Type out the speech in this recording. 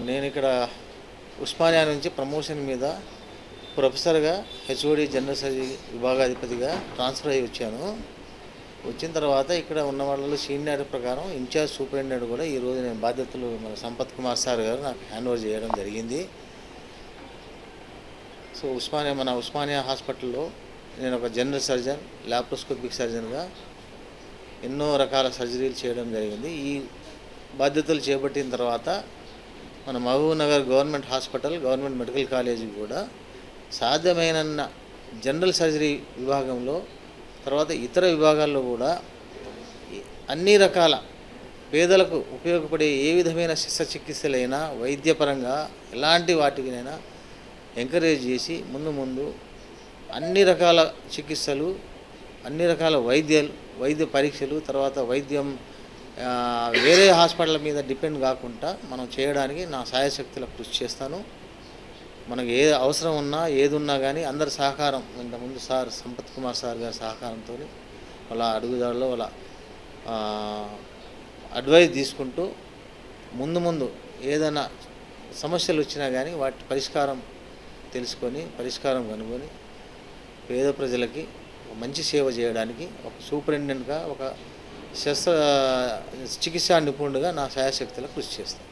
నేను ఇక్కడ ఉస్మానియా నుంచి ప్రమోషన్ మీద ప్రొఫెసర్గా హెచ్ఓడి జనరల్ సర్జరీ విభాగాధిపతిగా ట్రాన్స్ఫర్ అయ్యి వచ్చాను. వచ్చిన తర్వాత ఇక్కడ ఉన్న వాళ్ళలో సీనియర్ ప్రకారం ఇన్ఛార్జ్ సూపరింటెండెంట్ కూడా ఈరోజు నేను బాధ్యతలు మన సంపత్ కుమార్ సార్ గారు నాకు హ్యాండ్ ఓవర్ చేయడం జరిగింది. సో ఉస్మానియా మన ఉస్మానియా హాస్పిటల్లో నేను ఒక జనరల్ సర్జన్ ల్యాప్రోస్కోపిక్ సర్జన్గా ఎన్నో రకాల సర్జరీలు చేయడం జరిగింది. ఈ బాధ్యతలు చేపట్టిన తర్వాత మన Mahabubnagar government hospital government medical college కూడా సాధ్యమైన జనరల్ సర్జరీ విభాగంలో తర్వాత ఇతర విభాగాల్లో కూడా అన్ని రకాల పేదలకు ఉపయోగపడే ఏ విధమైన శస్త్రచికిత్సలైనా వైద్యపరంగా ఎలాంటి వాటికినైనా ఎంకరేజ్ చేసి ముందు ముందు అన్ని రకాల చికిత్సలు అన్ని రకాల వైద్యాలు వైద్య పరీక్షలు తర్వాత వైద్యం వేరే హాస్పిటల్ మీద డిపెండ్ కాకుండా మనం చేయడానికి నా సాయశక్తుల కృషి చేస్తాను. మనకు ఏ అవసరం ఉన్నా ఏది ఉన్నా కానీ అందరి సహకారం. ఇంతకుముందు సార్ సంపత్ కుమార్ సార్ గారి సహకారంతో వాళ్ళ అడుగుదారిలో వాళ్ళ అడ్వైజ్ తీసుకుంటూ ముందు ముందు ఏదైనా సమస్యలు వచ్చినా కానీ వాటి పరిష్కారం తెలుసుకొని పరిష్కారం కనుగొని పేద ప్రజలకి మంచి సేవ చేయడానికి ఒక సూపరింటెండెంట్గా ఒక శస్త్ర చికిత్సా నిపుణుడిగా నా శాయశక్తుల కృషి చేస్తాను.